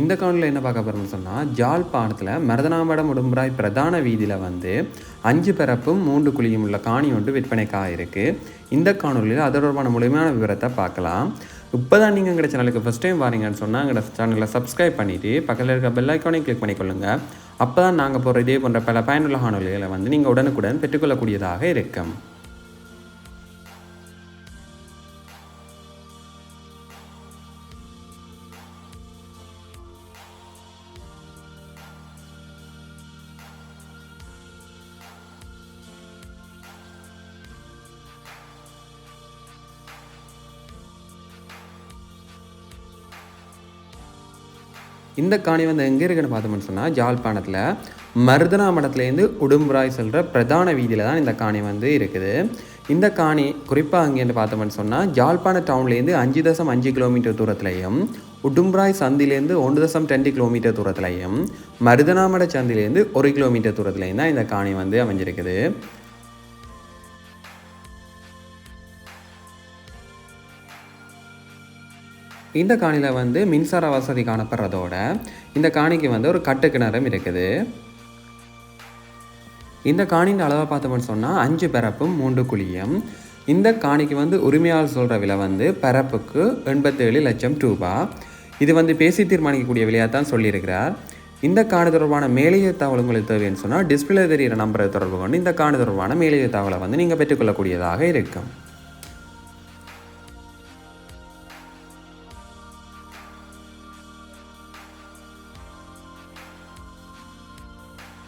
இந்த கவுண்டில் என்ன பார்க்க போகிறோம்னு சொன்னால் ஜாழ்ப்பாணத்தில் மருதனாமடம் உடும்புராய் பிரதான வீதியில் வந்து அஞ்சு பிறப்பும் மூன்று குழியும் உள்ள காணி ஒன்று விற்பனைக்காக இருக்குது இந்த காணொலியில் அது தொடர்பான முழுமையான விவரத்தை பார்க்கலாம். இப்போ தான் நீங்கள் எங்கள் சேனலுக்கு ஃபஸ்ட் டைம் வரீங்கன்னு சொன்னால் எங்களோட சேனலை சப்ஸ்கிரைப் பண்ணிவிட்டு பக்கத்தில் இருக்க பெல் ஐக்கானே கிளிக் பண்ணிக்கொள்ளுங்க அப்போ தான் நாங்கள் போகிற இதே போன்ற பல பயனுள்ள காணொலிகளை வந்து நீங்கள் உடனுக்குடன் பெற்றுக்கொள்ளக்கூடியதாக இருக்கும். இந்த காணி வந்து எங்கே இருக்குன்னு பார்த்தோம்னு சொன்னால் ஜாழ்ப்பாணத்தில் மருதனா மடத்துலேருந்து உடும்புராய் செல்கிற பிரதான வீதியில் தான் இந்த காணி வந்து இருக்குது. இந்த காணி குறிப்பாக அங்கேருந்து பார்த்தோம்னு சொன்னால் ஜாழ்ப்பாண டவுன்லேருந்து அஞ்சு தசம் அஞ்சு கிலோமீட்டர் தூரத்துலையும் உடும்புராய் சந்திலேருந்து ஒன்று தசம் ரெண்டு கிலோமீட்டர் தூரத்துலையும் மருதனாமட சந்திலேருந்து ஒரு கிலோமீட்டர் தூரத்துலையும் தான் இந்த காணி வந்து அமைஞ்சிருக்குது. இந்த காணியில் வந்து மின்சார வசதி காணப்படுறதோட இந்த காணிக்கு வந்து ஒரு கட்டு கிணறும் இருக்குது. இந்த காணியின் அளவை பார்த்தோம்னு சொன்னால் அஞ்சு பரப்பும் மூன்று குழியும். இந்த காணிக்கு வந்து உரிமையாளர் சொல்கிற விலை வந்து பரப்புக்கு எண்பத்தேழு லட்சம் ரூபா. இது வந்து பேசி தீர்மானிக்கக்கூடிய விலையாக தான் சொல்லியிருக்கிறார். இந்த காணி தொடர்பான மேலைய தகவல் உங்களுக்கு தேவைன்னு சொன்னால் டிஸ்பிளே தெரிகிற நம்பரை தொடர்பு கொண்டு இந்த காணி தொடர்பான மேலைய தகவலை வந்து நீங்கள் பெற்றுக்கொள்ளக்கூடியதாக இருக்கும்.